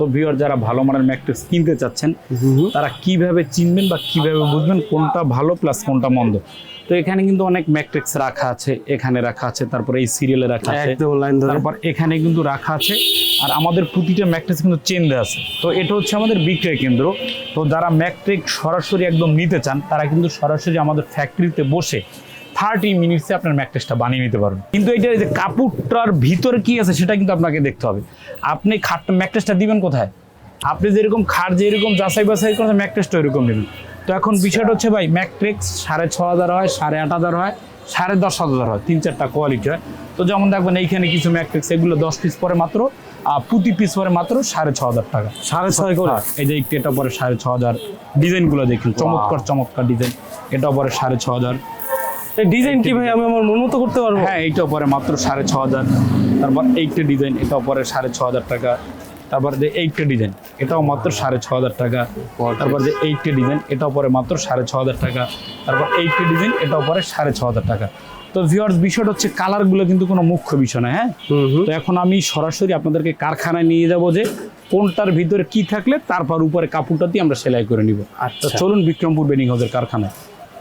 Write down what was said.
তো ভিউয়ার যারা ভালো মানের ম্যাট্রিক্স কিনতে চাচ্ছেন তারা কীভাবে চিনবেন বা কীভাবে বুঝবেন কোনটা ভালো প্লাস কোনটা মন্দ? তো এখানে কিন্তু অনেক ম্যাট্রিক্স রাখা আছে এখানে রাখা আছে তারপরে এই সিরিয়ালে রাখা আছে। তারপর এখানে কিন্তু রাখা আছে আর আমাদের প্রতিটা ম্যাট্রিক্স কিন্তু চেন দেওয়া আছে। তো এটা হচ্ছে আমাদের বিক্রয় কেন্দ্র। তো যারা ম্যাট্রিক সরাসরি একদম নিতে চান তারা কিন্তু সরাসরি আমাদের ফ্যাক্টরিতে বসে থার্টি মিনিটসে আপনার ম্যাট্রেসটা বানিয়ে নিতে পারবেন। কিন্তু এটা যে কাপড়টার ভিতরে কি আছে সেটা কিন্তু আপনাকে দেখতে হবে। আপনি খাটটা ম্যাট্রেসটা দিবেন কোথায়? আপনি যেরকম খাট যেরকম যাচাই বাছাই করেন ম্যাট্রেসটা ওইরকম নেবেন। তো এখন বিষয়টা হচ্ছে ভাই ম্যাট্রিক্স সাড়ে ছ হাজার হয় সাড়ে আট হাজার হয় সাড়ে দশ হাজার হয় তিন চারটা কোয়ালিটি হয়। তো যেমন দেখবেন এইখানে কিছু ম্যাট্রিক্স এগুলো দশ পিস পরে মাত্র আর প্রতি পিস পরে মাত্র সাড়ে ছ হাজার টাকা। সাড়ে ছয় করে? হ্যাঁ, এই যে একটু এটা পরে সাড়ে ছ হাজার ডিজাইনগুলো দেখুন চমৎকার চমৎকার ডিজাইন এটা পরে সাড়ে ছ হাজার। ডিজাইন কি ভাই? আমি আমার মন মতো করতে পারব? হ্যাঁ এইটাও পরে মাত্র সাড়ে ছ হাজার। তারপর এইটা ডিজাইন এটাও পরে সাড়ে ছ হাজার টাকা। তারপর যে এইটা ডিজাইন এটাও মাত্র সাড়ে ছ হাজার টাকা। তারপর যে এইটা ডিজাইন এটাও পরে মাত্র সাড়ে ছ হাজার টাকা। তারপর এইটা ডিজাইন এটাও পরে সাড়ে ছ হাজার টাকা। তো ভিওয়ার্স বিষয়টা হচ্ছে কালারগুলো কিন্তু কোনো মুখ্য বিষয় না হ্যাঁ? তো এখন আমি সরাসরি আপনাদেরকে কারখানায় নিয়ে যাব যে কোনটার ভিতরে কি থাকলে তারপর উপরে কাপড়টা দিয়ে আমরা সেলাই করে নিব। আচ্ছা। চলুন বিক্রমপুর বেডিং হাউসের কারখানায়।